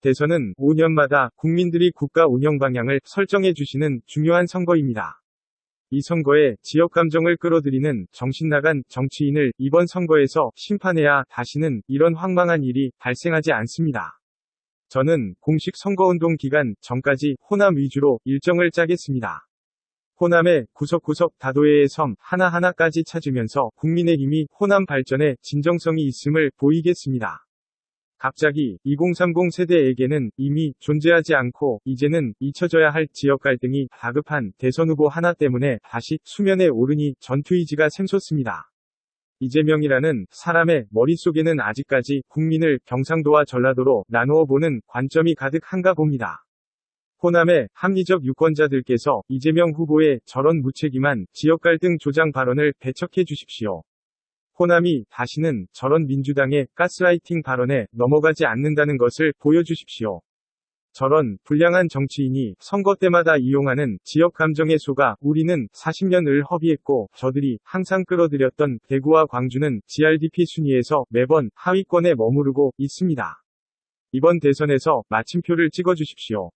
대선은 5년마다 국민들이 국가 운영 방향을 설정해 주시는 중요한 선거입니다. 이 선거에 지역 감정을 끌어들이는 정신 나간 정치인을 이번 선거에서 심판해야 다시는 이런 황망한 일이 발생하지 않습니다. 저는 공식 선거운동 기간 전까지 호남 위주로 일정을 짜겠습니다. 호남의 구석구석 다도해의 섬 하나하나까지 찾으면서 국민의힘이 호남 발전에 진정성이 있음을 보이겠습니다. 갑자기 2030 세대에게는 이미 존재하지 않고 이제는 잊혀져야 할 지역 갈등이 다급한 대선 후보 하나 때문에 다시 수면에 오르니 전투의지가 샘솟습니다. 이재명이라는 사람의 머릿속에는 아직까지 국민을 경상도와 전라도로 나누어 보는 관점이 가득한가 봅니다. 호남의 합리적 유권자들께서 이재명 후보의 저런 무책임한 지역 갈등 조장 발언을 배척해 주십시오. 호남이 다시는 저런 민주당의 가스라이팅 발언에 넘어가지 않는다는 것을 보여주십시오. 저런 불량한 정치인이 선거 때마다 이용하는 지역 감정의 소가 우리는 40년을 허비했고 저들이 항상 끌어들였던 대구와 광주는 GRDP 순위에서 매번 하위권에 머무르고 있습니다. 이번 대선에서 마침표를 찍어주십시오.